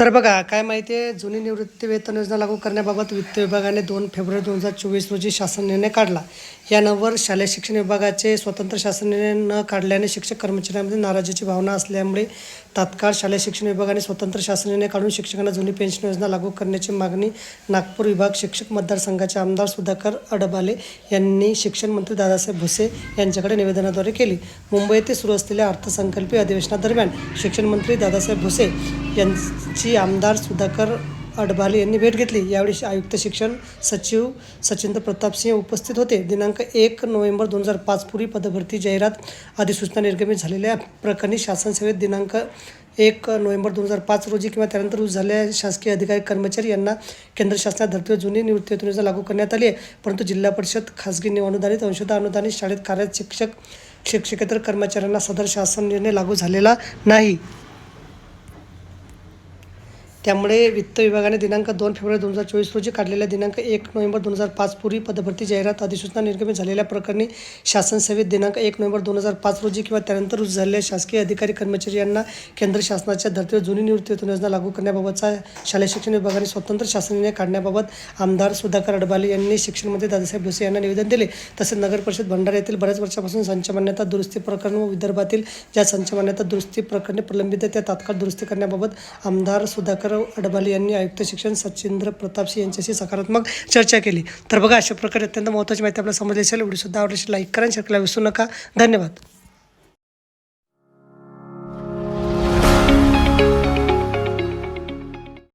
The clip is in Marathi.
तर बघा काय माहिती आहे जुनी निवृत्ती वेतन योजना लागू करण्याबाबत वित्त विभागाने दोन फेब्रुवारी दोन हजार चोवीस रोजी शासन निर्णय काढला. यानंतर शालेय शिक्षण विभागाचे स्वतंत्र शासन निर्णय न काढल्याने शिक्षक कर्मचाऱ्यांमध्ये नाराजीची भावना असल्यामुळे तात्काळ शालेय शिक्षण विभागाने स्वतंत्र शासन निर्णय काढून शिक्षकांना जुनी पेन्शन योजना लागू करण्याची मागणी नागपूर विभाग शिक्षक मतदारसंघाचे आमदार सुधाकर अडबाले यांनी शिक्षण मंत्री दादासाहेब भुसे यांच्याकडे निवेदनाद्वारे केली. मुंबई येथे सुरू असलेल्या अर्थसंकल्पीय अधिवेशनादरम्यान शिक्षण मंत्री दादासाहेब भुसे यांची आमदार सुधाकर अडबाले यांनी भेट घेतली. यावेळी आयुक्त शिक्षण सचिव सचिंद्र प्रताप सिंह उपस्थित होते. दिनांक एक नोव्हेंबर दोन हजार पाच पूर्वी पदभरती जाहिरात अधिसूचना निर्गमित झालेल्या प्रकरणी शासन सेवेत दिनांक एक नोव्हेंबर दोन हजार पाच रोजी किंवा त्यानंतर रुजू झालेल्या शासकीय अधिकारी कर्मचारी यांना केंद्र शासनात धर्तीवर जुनी निवृत्ती योजना लागू करण्यात आली आहे. परंतु जिल्हा परिषद खासगी अनुदानित अंशतः अनुदानित शाळेत कार्यरत शिक्षक शिक्षकेतर कर्मचाऱ्यांना सदर शासन निर्णय लागू झालेला नाही. त्यामुळे वित्त विभागाने दिनांक दोन फेब्रुवारी दोन हजार चोवीस रोजी काढलेल्या दिनांक एक नोव्हेंबर दोन हजार पाच पूर्वी पदभरती जाहिरात अधिसूचना निर्गमित झालेल्या प्रकरणी शासन सेवेत दिनांक एक नोव्हेंबर दोन हजार पाच रोजी किंवा त्यानंतर रुजू झालेल्या शासकीय अधिकारी कर्मचारी यांना केंद्र शासनाच्या धर्तीवर जुनी निवृत्ती वेतन योजना लागू करण्याबाबतचा शालेय शिक्षण विभागाने स्वतंत्र शासन निर्णय काढण्याबाबत आमदार सुधाकर अडबाले यांनी शिक्षण मंत्री दादासाहेब भुसे यांना निवेदन दिले. तसेच नगर परिषद भंडारा येथील बऱ्याच वर्षापासून संचमान्यता दुरुस्ती प्रकरण व विदर्भातील ज्या संचमान्यता दुरुस्ती प्रकरणे प्रलंबित त्या तात्काळ दुरुस्ती करण्याबाबत आमदार सुधाकर अडबाले यांनी आयुक्त शिक्षण सचिंद्र प्रताप सिंह यांच्याशी सकारात्मक चर्चा केली. तर बघा अशा प्रकारे अत्यंत महत्त्वाची माहिती आपल्याला समजली असेल व्हिडिओ सुद्धा आवडल्याशी लाईक करा शेअर करायला विसरू नका. धन्यवाद.